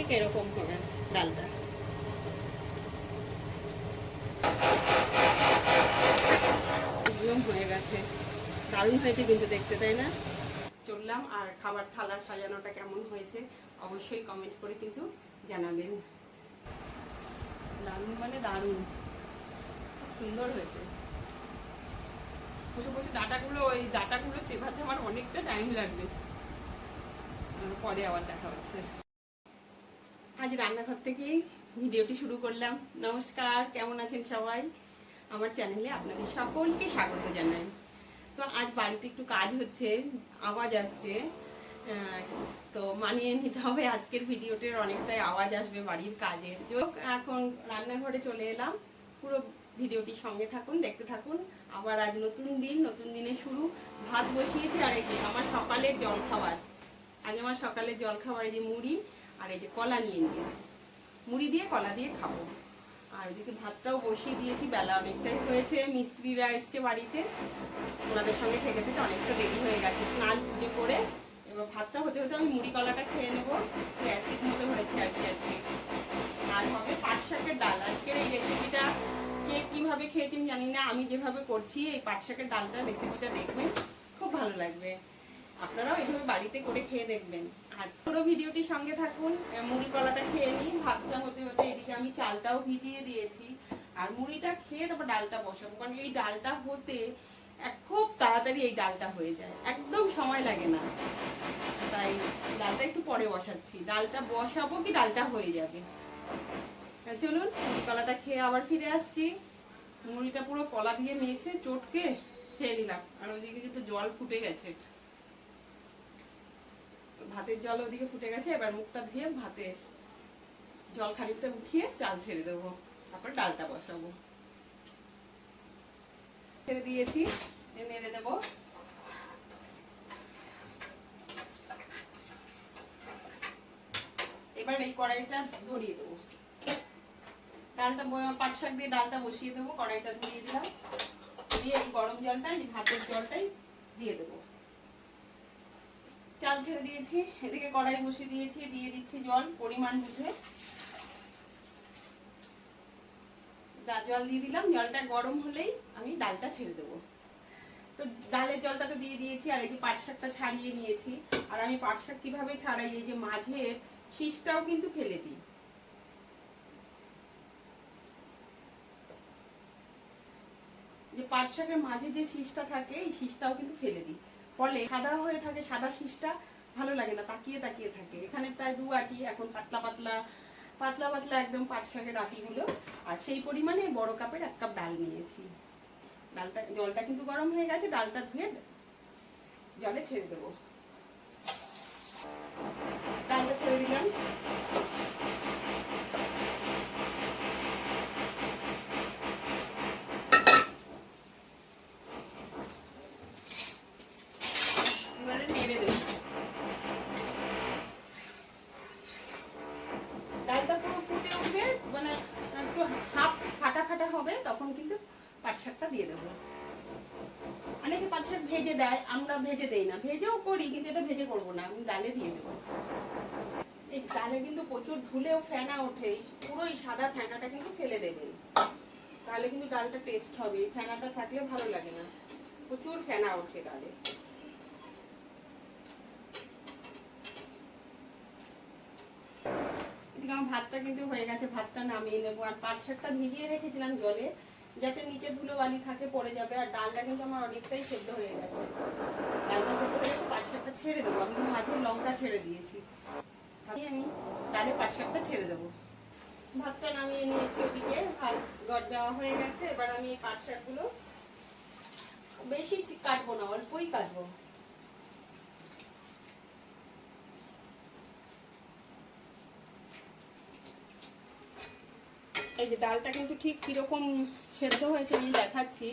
ঠিক এরকম হবে ডালটা। একদম হয়ে গেছে। দারুণ হয়েছে কিন্তু দেখতে তাই না? চললাম আর খাবার থালা সাজানোটা কেমন হয়েছে অবশ্যই কমেন্ট করে কিন্তু জানাবেন। দারুণ মানে দারুণ। সুন্দর হয়েছে। বসে বসে ডাটাগুলো ওই ডাটাগুলো চেপাতে আমার অনেকটা টাইম লাগবে। পরে আবার দেখা হচ্ছে। আজ রান্নাঘর থেকেই ভিডিওটি শুরু করলাম। নমস্কার, কেমন আছেন সবাই? আমার চ্যানেলে আপনাদের সকলকে স্বাগত জানাই। তো আজ বাড়িতে একটু কাজ হচ্ছে, আওয়াজ আসছে। তো মানিয়ে নিতে হবে আজকের ভিডিওটির, অনেকটাই আওয়াজ আসবে বাড়ির কাজের। যোগ এখন রান্নাঘরে চলে এলাম। পুরো ভিডিওটি সঙ্গে থাকুন, দেখতে থাকুন। আবার আজ নতুন দিন, নতুন দিনে শুরু। ভাত বসিয়েছি আর এই যে আমার সকালের জল খাবার আজ আমার সকালের জল খাবার এই যে মুড়ি আর এই যে কলা নিয়ে নিয়েছি। মুড়ি দিয়ে কলা দিয়ে খাব। আর ওইদিকে ভাতটাও বসিয়ে দিয়েছি, বেলা অনেকটাই হয়েছে, মিস্ত্রিরা এসছে বাড়িতে। ওনাদের সঙ্গে থেকে থেকে অনেকটা দেরি হয়ে গেছে স্নান পুজো করে। এবার ভাতটা হতে হতে আমি মুড়ি কলাটা খেয়ে নেব। অ্যাসিড মতো হয়েছে আর কি আজকে। আর হবে পাট শাকের ডাল। আজকের এই রেসিপিটা কে কীভাবে খেয়েছেন জানি না। আমি যেভাবে করছি, এই পাট শাকের ডালটা রেসিপিটা দেখবেন। খুব ভালো লাগবে। আপনারাও এইভাবে বাড়িতে করে খেয়ে দেখবেন। আর পুরো ভিডিওটি সঙ্গে থাকুন মুড়ি কলাটা খেয়ে নিই ভাতটা হতে হতে এদিকে আমি চালটাও ভিজিয়ে দিয়েছি। আর মুড়িটা খেয়ে তারপর ডালটা বসাবো, কারণ এই ডালটা হতে খুব তাড়াতাড়ি এই ডালটা হয়ে যায়। একদম সময় লাগে না। তাই ডালটা একটু পরে বসাচ্ছি। ডালটা বসাবো কি ডালটা হয়ে যাবে? চলুন, মুড়ি কলাটা খেয়ে আবার ফিরে আসছি। মুড়িটা পুরো কলা দিয়ে মেখে চটকে খেয়ে নিলাম। আর ওইদিকে কিন্তু জল ফুটে গেছে। ভাতের জল ওদিকে ফুটে গেছে, এবার মুখটা ধুয়ে ভাতে জল খানিকটা উঠিয়ে চাল ছেড়ে দেবো। তারপর ডালটা বসাবো। ছেড়ে দিয়েছি নেড়ে দেবো। এবার এই কড়াইটা ধরিয়ে দেবো। ডালটা পাট শাক দিয়ে ডালটা বসিয়ে দেবো, কড়াইটা ধরিয়ে দিলাম। দিয়ে এই গরম জলটা এই ভাতের জলটাই দিয়ে দেবো। চাল ছেড়ে দিয়েছি, এদিকে কড়াই বসিয়ে দিয়েছি, দিয়ে দিচ্ছি জল, পরিমাণ বুঝে। জল দিয়ে দিলাম, জলটা গরম হলেই আমি ডালটা ছেড়ে দেবো। তো ডালের জলটা তো দিয়ে দিয়েছি, আর এই যে পাট শাকটা ছাড়িয়ে নিয়েছি। আর আমি পাট শাক কীভাবে ছাড়াই, এই যে মাঝের শীষটাও কিন্তু ফেলে দিই। যে পাট শাকের মাঝে যে শীষটা থাকে, এই শীষটাও কিন্তু ফেলে দিই। ফলে সাদা হয়ে থাকে, সাদা শীষটা ভালো লাগে না, তাকিয়ে তাকিয়ে থাকে। এখানে প্রায় দু আটি, এখন পাতলা পাতলা পাতলা পাতলা একদম পাট শাকের আটিগুলো। আর সেই পরিমাণে বড় কাপের এক কাপ ডাল নিয়েছি। ডালটা, জলটা কিন্তু গরম হয়ে গেছে, ডালটা ধুয়ে জলে ছেড়ে দেবো। ডালটা ছেড়ে দিলাম এবারে নেড়ে দেবো ডালটা পুরো ফুটে উঠবে মানে একটু হাফ ফাটা ফাটা হবে, তখন কিন্তু পাট শাকটা দিয়ে দেবো। অনেকে পাট শাক ভেজে দেয়, আমরা ভেজে দেই না। ভেজেও করি, কিন্তু এটা ভেজে করব না, আমি ডালে দিয়ে দেবো। এই ডালে কিন্তু প্রচুর ধুলেও ফেনা ওঠে পুরো এই সাদা ফেনাটা কিন্তু ফেলে দেবেন তাহলে কিন্তু ডালটা টেস্ট হবে ফেনাটা থাকলে ভালো লাগে না। প্রচুর ফেনা ওঠে ডালে। আমার ভাতটা কিন্তু হয়ে গেছে, ভাতটা নামিয়ে নেব। আর পাট শাকটা ভিজিয়ে রেখেছিলাম জলে, যাতে নিচে ধুলো বালি থাকে, পড়ে যাবে। আর ডালটা কিন্তু আমার অনেকটাই সেদ্ধ হয়ে গেছে। ডালটা সেদ্ধ হয়ে গেছে, পাট শাকটা ছেড়ে দেবো। আমি কিন্তু মাঝে লঙ্কা ছেড়ে দিয়েছি। দিয়ে আমি ডালে পাট শাকটা ছেড়ে দেবো। ভাতটা নামিয়ে নিয়েছি ওদিকে, ভাত গড় দেওয়া হয়ে গেছে। এবার আমি এই পাট শাকগুলো বেশি কাটবো না, অল্পই কাটবো। এই যে ডালটা কিন্তু ঠিক কীরকম সেদ্ধ হয়েছে আমি দেখাচ্ছি।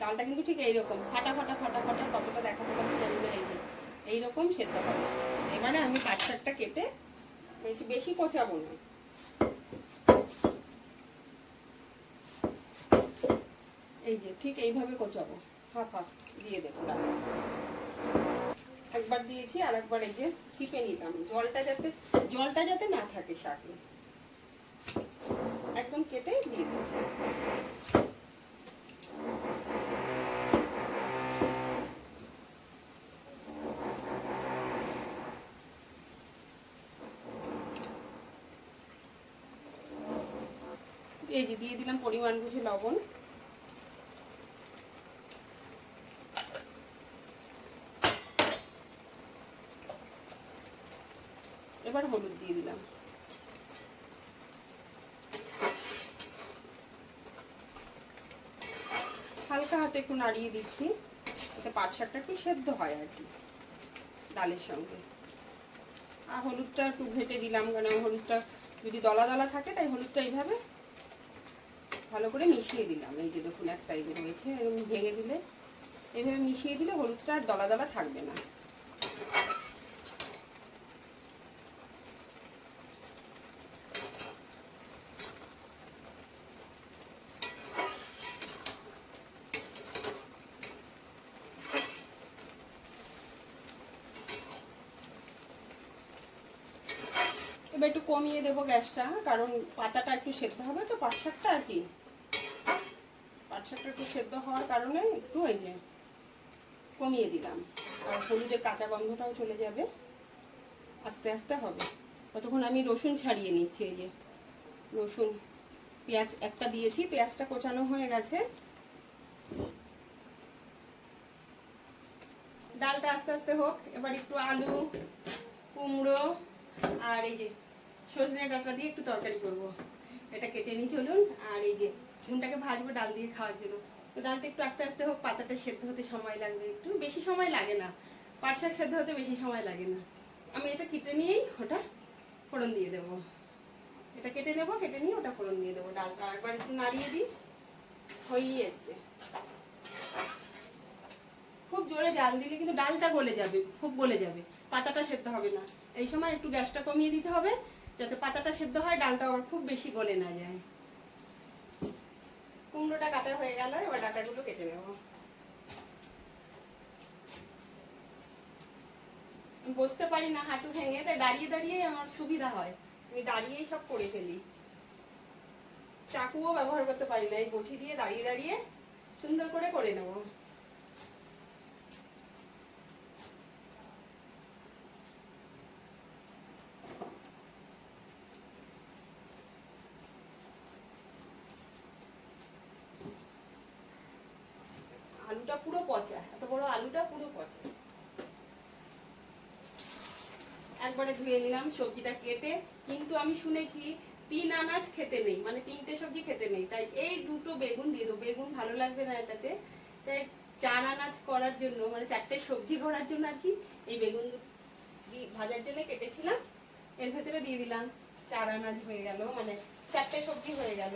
ডালটা কিন্তু ঠিক এইরকম, ফাটা ফাটা ফাটা ফাটা কতটা দেখাতে পারছি জানি না, এই যে এইরকম সেদ্ধ হবে। এবারে আমি শাকটা কেটে বেশি বেশি কোচাবো না। এই যে ঠিক এইভাবে কোচাবো হাফ হাফ দিয়ে দেবো একবার দিয়েছি আর একবার এই যে চিপে নিলাম। জলটা যাতে জলটা যাতে না থাকে শাকে। একদম কেটে দিয়ে দিচ্ছি। এই যে দিয়ে দিলাম পরিমাণ বুঝে লবণ। এবার হলুদ দিয়ে দিলাম হালকা হাতে একটু নাড়িয়ে দিচ্ছি। এটা পাট শাকটা একটু সেদ্ধ হয় আর কি, ডালের সঙ্গে। আর হলুদটা একটু ঘেটে দিলাম, কেন হলুদটা যদি দলা দলা থাকে, তাই হলুদটা এইভাবে ভালো করে মিশিয়ে দিলাম। এই যে দেখুন একটা এই যে রয়েছে, এরকম ভেঙে দিলে, এইভাবে মিশিয়ে দিলে হলুদটা আর দলা দলা থাকবে না। কমিয়ে দেবো গ্যাসটা, কারণ পাতাটা একটু সেদ্ধ হবে, তো পাট শাকটা আর কি। পাট শাকটা একটু সেদ্ধ হওয়ার কারণে একটু ওই যে কমিয়ে দিলাম। আর হলুদের কাঁচা গন্ধটাও চলে যাবে। আস্তে আস্তে হবে। ততক্ষণ আমি রসুন ছাড়িয়ে নিচ্ছি, এই যে রসুন, পেঁয়াজ একটা দিয়েছি, পেঁয়াজটা কোচানো হয়ে গেছে। ডালটা আস্তে আস্তে হোক, এবার একটু আলু, কুমড়ো, আর এই যে সজনে ডাঁটা দিয়ে একটু তরকারি করব। এটা কেটে নিই চলুন, আর এই যে ঝুনটাকে ভাজবো ডাল দিয়ে খাওয়ার জন্য। তো ডালটা একটু আস্তে আস্তে হোক, পাতাটা সেদ্ধ হতে সময় লাগবে একটু। বেশি সময় লাগে না, পাট শাক সেদ্ধ হতে বেশি সময় লাগে না। আমি এটা কেটে নিয়েই ওটা ফোড়ন দিয়ে দেবো। এটা কেটে নেব, কেটে নিয়ে ওটা ফোড়ন দিয়ে দেবো ডালটা। একবার একটু নাড়িয়ে দিই, হয়েই এসছে। খুব জোরে জাল দিলে কিন্তু ডালটা গলে যাবে, খুব গলে যাবে। পাতাটা সেদ্ধ হবে না। এই সময় একটু গ্যাসটা কমিয়ে দিতে হবে। যাতে পাতাটা সেদ্ধ হয় ডালটা আবার খুব বেশি গলে না যায়। কুমড়োটা কাটা হয়ে গেল, এবার ডাটাগুলো কেটে নেব। বসতে পারি না হাঁটু ভেঙে, তাই দাঁড়িয়ে দাঁড়িয়ে আমার সুবিধা হয়। আমি দাঁড়িয়েই সব করে ফেলি। চাকুও ব্যবহার করতে পারি না, এই বটি দিয়ে দাঁড়িয়ে দাঁড়িয়ে সুন্দর করে করে নেব। আলুটা পুরো পচা, এত বড় আলুটা পুরো পচা। একবারে ধুয়ে নিলাম, সবজিটা কেটে, কিন্তু আমি শুনেছি তিন আনাজ খেতে নেই মানে তিনটে সবজি খেতে নেই, তাই এই দুটো বেগুন দিয়ে দেবো। বেগুন ভালো লাগবে না এটাতে। তাই চার আনাজ করার জন্য মানে চারটে সবজি করার জন্য আর কি, এই বেগুন ভাজার জন্য কেটেছিলাম। এর ভেতরে দিয়ে দিলাম, চার আনাজ হয়ে গেল মানে চারটে সবজি হয়ে গেল।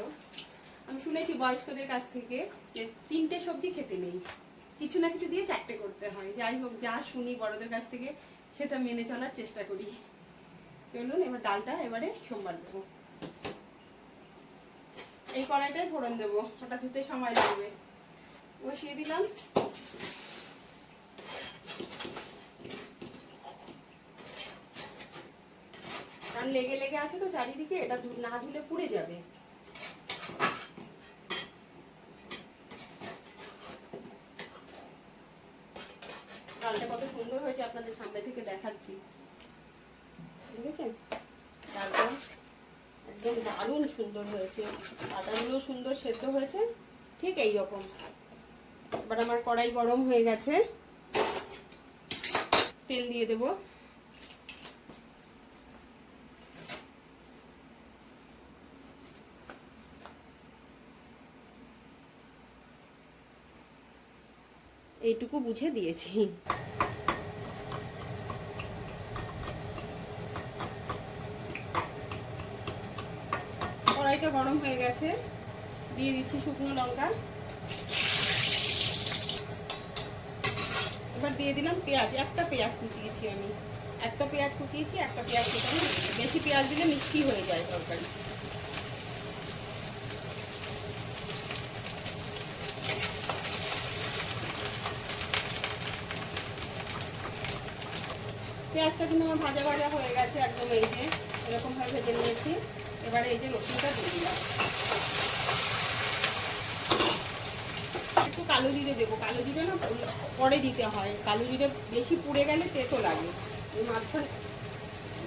আমি শুনেছি বয়স্কদের কাছ থেকে যে তিনটে সবজি খেতে নেই। কিছু না কিছু দিয়ে চারটে করতে হয়। যাই হোক, যা শুনি বড়দের কাছ থেকে, সেটা মেনে চলার চেষ্টা করি। চলুন, এবার ডালটা এবারে সোমবার দেবো। এই কড়াইটাই ফোড়ন দেবো, ওটা ধুতে সময় লাগবে। বসিয়ে দিলাম। লেগে লেগে আছে তো চারিদিকে, এটা না ধুলে পুড়ে যাবে ডালটা কত সুন্দর হয়েছে আপনাদের সামনে থেকে দেখাচ্ছি। দেখেছেন? একদম দারুণ সুন্দর হয়েছে। পাতাগুলো সুন্দর সেদ্ধ হয়েছে ঠিক এই রকম। এবার আমার কড়াই গরম হয়ে গেছে। তেল দিয়ে দেব। এইটুকু বুঝে দিয়েছি। কড়াইটা গরম হয়ে গেছে। দিয়ে দিচ্ছি শুকনো লঙ্কা। এবার দিয়ে দিলাম পেঁয়াজ, একটা পেঁয়াজ কুচিয়েছি আমি। একটা পেঁয়াজ কুচিয়েছি, একটা পেঁয়াজ কুচানো বেশি পেঁয়াজ দিলে মিষ্টি হয়ে যায় তরকারি। পেঁয়াজটা কিন্তু আমার ভাজা ভাজা হয়ে গেছে একদম এই যে এরকমভাবে ভেজে নিয়েছি। এবারে এই যে রসুনটা দিয়ে দিলাম। একটু কালো জিরে দেবো। কালো জিরে না পরে দিতে হয়। কালো জিরে বেশি পুড়ে গেলে তেতো লাগে। মাঝখানে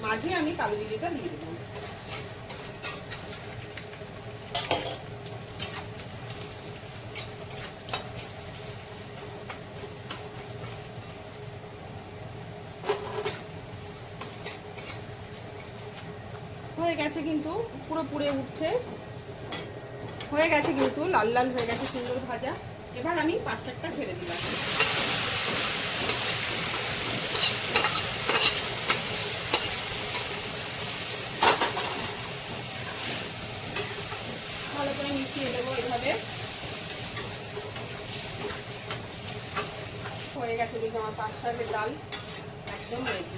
মাঝে আমি কালো জিরেটা দিয়ে দিলাম হয়ে গেছে কিন্তু পুরো উঠছে। হয়ে গেছে কিন্তু, লাল লাল হয়ে গেছে সুন্দর ভাজা। এবার আমি পাঁচ একটা ছেড়ে দিলাম। ভালো করে মিশিয়ে দেবো এভাবে। হয়ে গেছে কিন্তু আমার পাঁচ শাকের ডাল একদম রেডি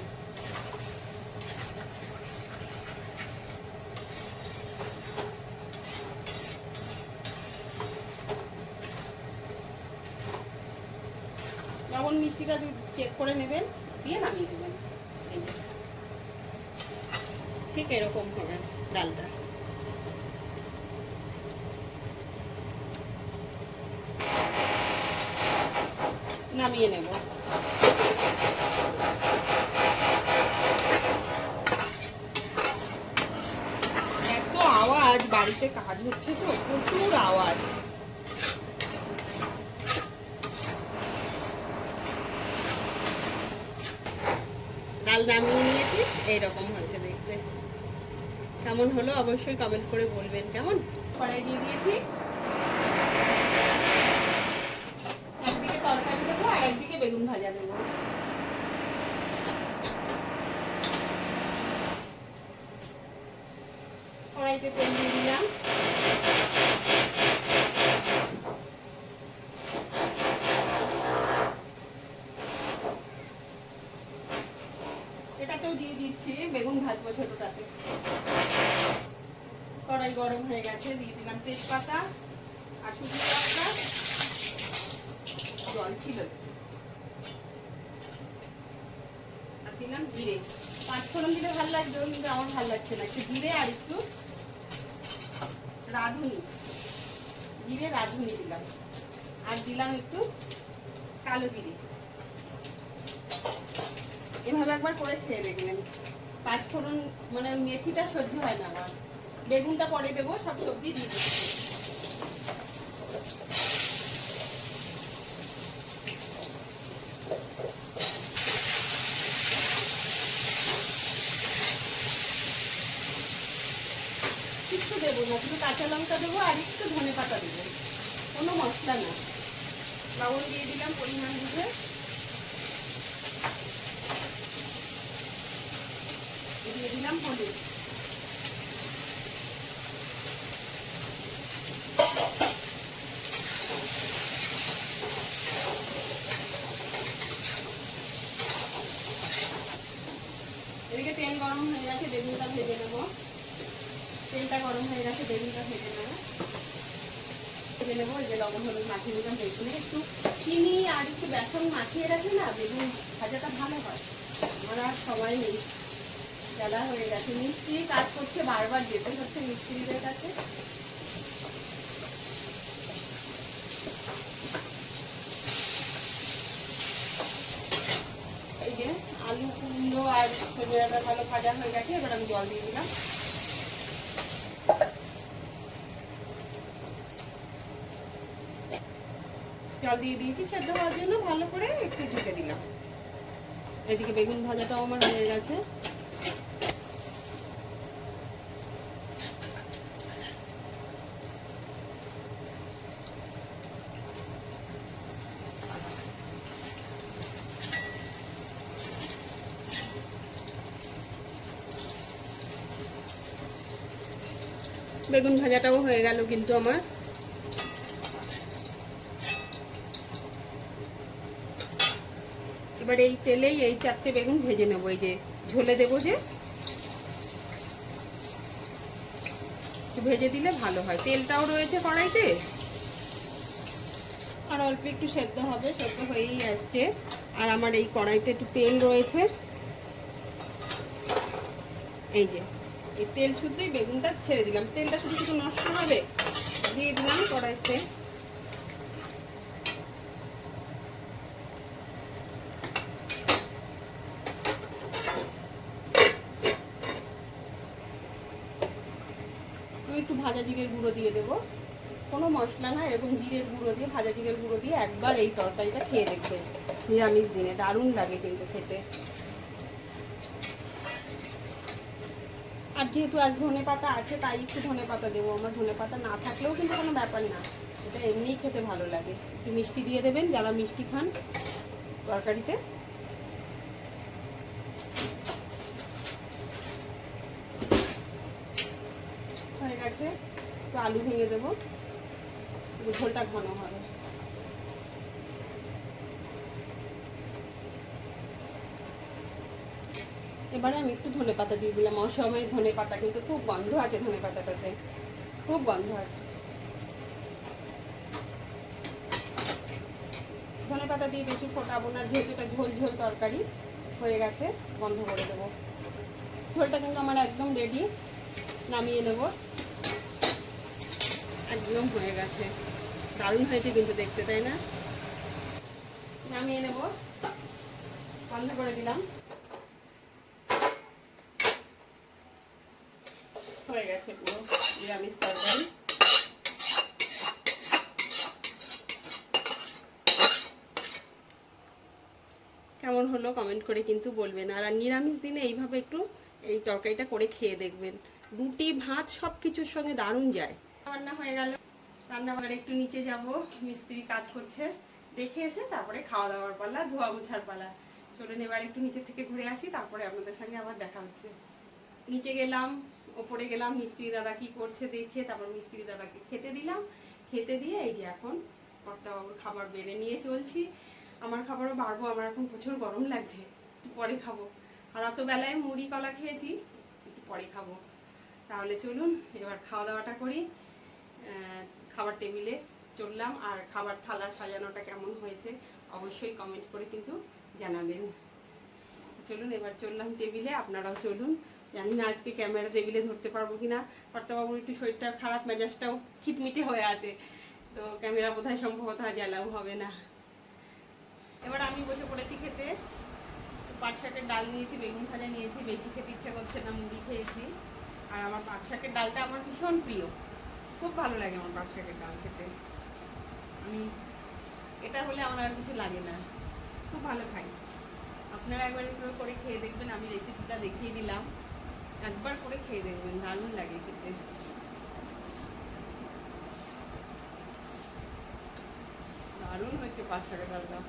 লবণ মিষ্টিটা চেক করে নেবেন, দিয়ে নামিয়ে দেবেন। ঠিক এরকম হবে ডালটা। নামিয়ে নেব। বাড়িতে কাজ হচ্ছে তো, প্রচুর আওয়াজ। ডাল নামিয়ে নিয়েছি। এইরকম হয়েছে দেখতে। কেমন হলো? অবশ্যই কমেন্ট করে বলবেন। কেমন? কড়াই দিয়ে দিয়েছি। একদিকে তরকারি দেবো আর একদিকে বেগুন ভাজা দেবো। কড়াইতে তেল দিয়ে দিলাম এটাতেও দিয়ে দিচ্ছি বেগুন ভাজবো ছোটটাতে কড়াই গরম হয়ে গেছে, দিয়ে দিলাম তেজপাতা আর শুকনো লঙ্কা জল ছিল। আর দিলাম জিরে। পাঁচ ফোড়ন দিলে ভালো লাগবে, কিন্তু আমার ভালো লাগছে না। একটু জিরে আর একটু রাঁধুনি। জিরে, রাঁধুনি দিলাম। আর দিলাম একটু কালো জিরে। এভাবে একবার করে খেয়ে দেখবেন। পাঁচ ফোড়ন মানে মেথিটা সহ্য হয় না আমার। বেগুনটা পরে দেবো, সব সবজি দিয়ে কিচ্ছু দেবো না, শুধু কাঁচা লঙ্কা দেবো আর একটু ধনে পাতা দেবো। কোনো মশলা না। লবণ দিয়ে দিলাম পরিমাণ বুঝে দিয়ে দিলাম হলুদ এদিকে তেল গরম হয়ে গেছে বেগুনটা ভেজে নেব। তেলটা গরম হয়ে গেছে, বেগুনটা ভেজে নেব। ভেজে নেব যে লবণ হলুদ মাখিয়ে নিলাম, বেগুনে একটু চিনি আর একটু বেসন মাখিয়ে রাখি না বেগুন ভাজাটা ভালো হয়। আমার আর সময় নেই। জ্বালা হয়ে গেছে, মিস্ত্রি কাজ করছে বারবার যেতে হচ্ছে মিস্ত্রিদের কাছে এই যে আলু কুমড়ো আর সজনাটা ভালো ভাজা হয়ে গেছে, এবার আমি জল দিয়ে দিলাম। জল দিয়ে দিয়েছি সেদ্ধ হওয়ার জন্য, ভালো করে একটু ঢেকে দিলাম। এদিকে বেগুন ভাজাটাও আমার হয়ে গেছে। বেগুন ভাজাটাও হয়ে গেল কিন্তু আমার। এবার এই তেলেই এই চারটে বেগুন ভেজে নেব, এই যে ঝোলে দেবো যে। ভেজে দিলে ভালো হয়। তেলটাও রয়েছে কড়াইতে। আর অল্প একটু সেদ্ধ হবে, সেদ্ধ হয়েই আসছে। আর আমার এই কড়াইতে একটু তেল রয়েছে। এই যে এই তেল শুদ্ধই বেগুনটা ছেড়ে দিলাম। তেলটা শুধু শুধু নষ্ট হবে? দিয়ে দিলাম কড়াইতে। একটু ভাজা জিরের গুঁড়ো দিয়ে দেবো। কোনো মশলা না, এরকম জিরের গুঁড়ো দিয়ে, ভাজা জিরের গুঁড়ো দিয়ে একবার এই তরকারিটা খেয়ে দেখবে নিরামিষ দিনে, দারুণ লাগে কিন্তু খেতে। আর যেহেতু আজ ধনে পাতা আছে, তাই একটু ধনে পাতা দেবো। আমার ধনে পাতা না থাকলেও কিন্তু কোনো ব্যাপার না। এটা এমনিই খেতে ভালো লাগে। একটু মিষ্টি দিয়ে দেবেন, যারা মিষ্টি খান তরকারিতে। হয়ে গেছে। একটু আলু ভেঙে দেবো। ঝোলটা ঘন হবে। এবারে আমি একটু ধনে পাতা দিয়ে দিলাম। অসময়ে ধনে পাতা কিন্তু খুব গন্ধ আছে ধনে পাতাটাতে। খুব গন্ধ আছে। ধনে পাতা দিয়ে বেশি ফোটাবো না, যেহেতু এটা ঝোল ঝোল তরকারি, হয়ে গেছে বন্ধ করে দেবো। ঝোলটা কিন্তু আমার একদম রেডি নামিয়ে নেব। একদম হয়ে গেছে। দারুণ হয়েছে কিন্তু দেখতে, তাই না? নামিয়ে নেব। বন্ধ করে দিলাম। হয়ে গেছে পুরো নিরামিষ তরকারি। কেমন হলো কমেন্ট করে কিন্তু বলবেন। আর নিরামিষ দিনে এইভাবে একটু এই তরকারিটা করে খেয়ে দেখবেন। রুটি, ভাত সব কিছুর সঙ্গে দারুণ যায়। রান্না হয়ে গেল। রান্নাঘরে একটু নিচে যাব। মিস্ত্রি কাজ করছে। দেখে এসে তারপরে খাওয়া দাওয়ার পালা, ধোয়া মোছার পালা। চলুন এবার একটু নিচে থেকে ঘুরে আসি, তারপরে আপনাদের সঙ্গে আবার দেখা হচ্ছে। নিচে গেলাম। ওপরে গেলাম, মিস্ত্রি দাদা কি করছে দেখে তারপর মিস্ত্রি দাদাকে খেতে দিলাম। খেতে দিয়ে এই যে এখন কর্তাবাবুর খাবার বেড়ে নিয়ে চলছি। আমার খাবারও বাড়বো, আমার এখন প্রচুর গরম লাগছে, একটু পরে খাব। আর অত বেলায় মুড়ি, কলা খেয়েছি, একটু পরে খাব। তাহলে চলুন, এবার খাওয়া দাওয়াটা করি। খাবার টেবিলে চললাম, আর খাবার থালা সাজানোটা কেমন হয়েছে অবশ্যই কমেন্ট করে কিন্তু জানাবেন। চলুন, এবার চললাম টেবিলে, আপনারাও চলুন। জানি না আজকে ক্যামেরা টেবিলে ধরতে পারব কিনা। কর্তাবাবুর একটু শরীরটা খারাপ, মেজাজটাও খিটমিটে হয়ে আছে। তো ক্যামেরা বোধহয় সম্ভবত আজ অ্যালাউ হবে না। এবার আমি বসে পড়েছি খেতে। পাট শাকের ডাল নিয়েছি, বেগুন ভাজা নিয়েছি। বেশি খেতে ইচ্ছা করছে না, মুড়ি খেয়েছি। আর আমার পাট শাকের ডালটা আমার ভীষণ প্রিয়। খুব ভালো লাগে আমার পাট শাকের ডাল খেতে। আমি, এটা হলে আমার আর কিছু লাগে না। খুব ভালো খাই। আপনারা একবার এভাবে করে খেয়ে দেখবেন, আমি রেসিপিটা দেখিয়ে দিলাম। একবার করে খেয়ে দেখবেন, দারুণ লাগে খেতে। দারুণ হয়েছে পাঁচ শাকের ডালটা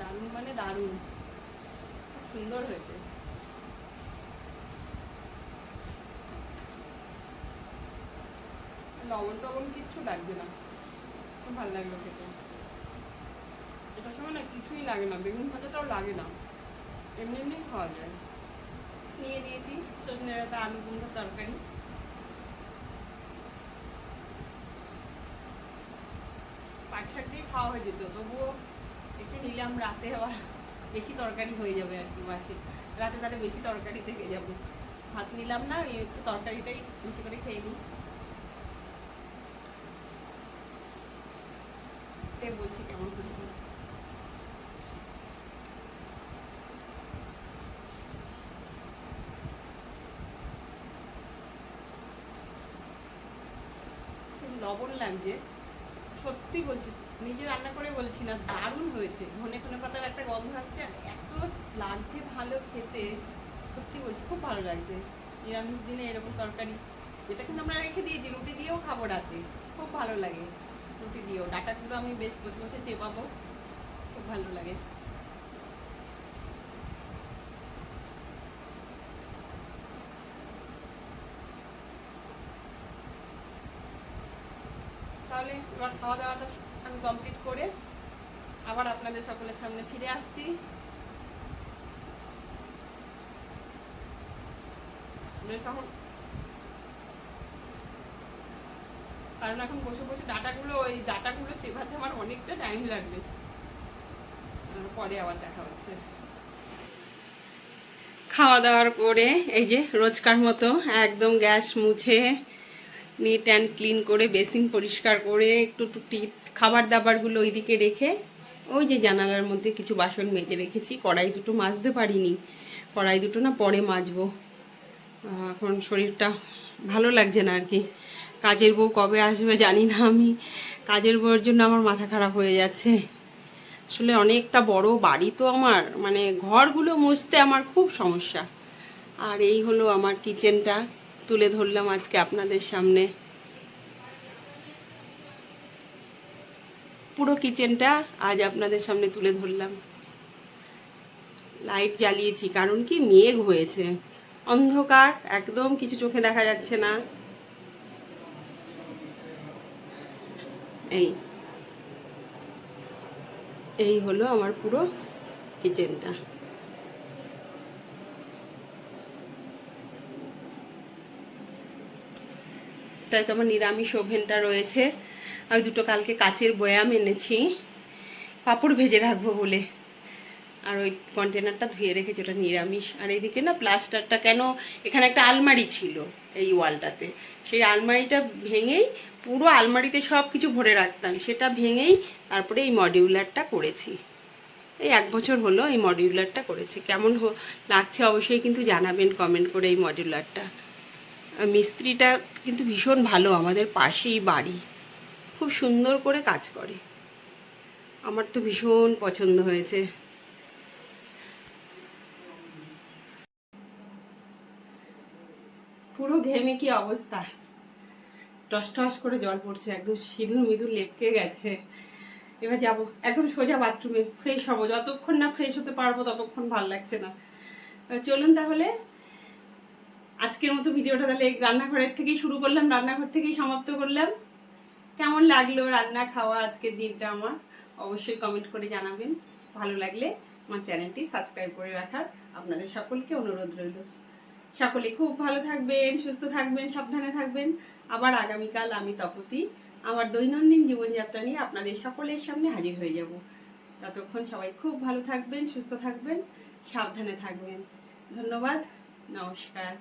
দারুণ মানে দারুণ। খুব সুন্দর হয়েছে। লবণ টবণ কিচ্ছু লাগবে না। খুব ভালো লাগল খেতে। এটার সময় না কিছুই লাগে না, বেগুন ভাজাটাও লাগে না। এমনি এমনি খাওয়া যায়। নিয়ে দিয়েছি, সজনে ডাঁটা, আলু কুমড়োর তরকারি। পাট শাক দিয়ে খাওয়া হয়ে যেত, তবুও একটু নিলাম রাতে, আবার বেশি তরকারি হয়ে যাবে আর কি মাসে। রাতে তাহলে বেশি তরকারি থেকে যাবে। ভাত নিলাম না, এই একটু তরকারিটাই বেশি করে খেয়ে নিই। বলছি, কেমন হচ্ছে খুব লবণ লাগছে। সত্যি বলছি, নিজে রান্না করে বলছি না, দারুণ হয়েছে। ধনে ধনে পাতার একটা গন্ধ আসছে এত লাগছে ভালো খেতে। সত্যি বলছি, খুব ভালো লাগছে। নিরামিষ দিনে এরকম তরকারি যেটা কিন্তু আমরা রেখে দিয়েছি, রুটি দিয়েও খাব রাতে। খুব ভালো লাগে, রুটি দিয়েও। ডাটাগুলো আমি বেশ বসে বসে চেপাবো, খুব ভালো লাগে তাহলে এবার খাওয়া দাওয়াটা আমি কমপ্লিট করে আবার আপনাদের সকলের সামনে ফিরে আসছি। কারণ এখন বসে বসে ডাটাগুলো, ওই ডাটাগুলো চেপাতে আমার অনেকটা টাইম লাগবে। পরে আবার দেখা হচ্ছে। খাওয়া দাওয়ার করে এই যে রোজকার মতো একদম গ্যাস মুছে নিট অ্যান্ড ক্লিন করে বেসিন পরিষ্কার করে, একটু খাবার দাবারগুলো ওইদিকে রেখে, ওই যে জানালার মধ্যে কিছু বাসন মেজে রেখেছি। কড়াই দুটো মাজতে পারিনি। কড়াই দুটো না পরে মাজবো। এখন শরীরটা ভালো লাগছে না আর কি কাজের বউ কবে আসবে জানি না আমি। কাজের বউয়ের জন্য আমার মাথা খারাপ হয়ে যাচ্ছে। আসলে অনেকটা বড় বাড়ি তো আমার। মানে ঘরগুলো মুছতে আমার খুব সমস্যা। আর এই হলো আমার কিচেনটা তুলে ধরলাম আজকে আপনাদের সামনে। পুরো কিচেনটা আজ আপনাদের সামনে তুলে ধরলাম। লাইট জ্বালিয়েছি, কারণ কি? মেঘ হয়েছে। অন্ধকার, একদম কিছু চোখে দেখা যাচ্ছে না। এই। এই হলো আমার পুরো কিচেনটা। তাই তো আমার নিরামিষ ওভেনটা রয়েছে। আমি দুটো কালকে কাচের বয়াম এনেছি। পাঁপড় ভেজে রাখব বলে। আর ওই কন্টেনারটা ধুয়ে রেখেছি, ওটা নিরামিষ। আর এইদিকে না প্লাস্টারটা কেন, এখানে একটা আলমারি ছিল এই ওয়ালটাতে। সেই আলমারিটা ভেঙেই পুরো আলমারিতে সব কিছু ভরে রাখতাম। সেটা ভেঙেই তারপরে এই মডিউলারটা করেছি। এই এক বছর হলো এই মডিউলারটা করেছি। কেমন লাগছে অবশ্যই কিন্তু জানাবেন কমেন্ট করে এই মডিউলারটা। মিস্ত্রিটা কিন্তু ভীষণ ভালো, আমাদের পাশেই বাড়ি। খুব সুন্দর করে কাজ করে। আমার তো ভীষণ পছন্দ হয়েছে। পুরো ঘেমে কি অবস্থা? টস টস করে জল পড়ছে, একদম সিঁদুর মিদুর লেপকে গেছে। এবার যাব, একদম সোজা বাথরুমে ফ্রেশ হব। যতক্ষণ না ফ্রেশ হতে পারব, ততক্ষণ ভালো লাগছে না। চলুন তাহলে আজকের মতো ভিডিওটা তাহলে রান্নাঘরের থেকেই শুরু করলাম, রান্নাঘর থেকেই সমাপ্ত করলাম। কেমন লাগল রান্না খাওয়া আজকের দিনটা আমার? অবশ্যই কমেন্ট করে জানাবেন। ভালো লাগলে আমার চ্যানেলটি সাবস্ক্রাইব করে রাখার আপনাদের সকলকে অনুরোধ রইল। সকলে খুব ভালো থাকবেন, সুস্থ থাকবেন, সাবধানে থাকবেন। আবার আগামীকাল আমি তপতি, আমার দৈনন্দিন জীবনযাত্রা নিয়ে আপনাদের সকলের সামনে হাজির হয়ে যাব। ততক্ষণ সবাই খুব ভালো থাকবেন, সুস্থ থাকবেন, সাবধানে থাকবেন। ধন্যবাদ, নমস্কার।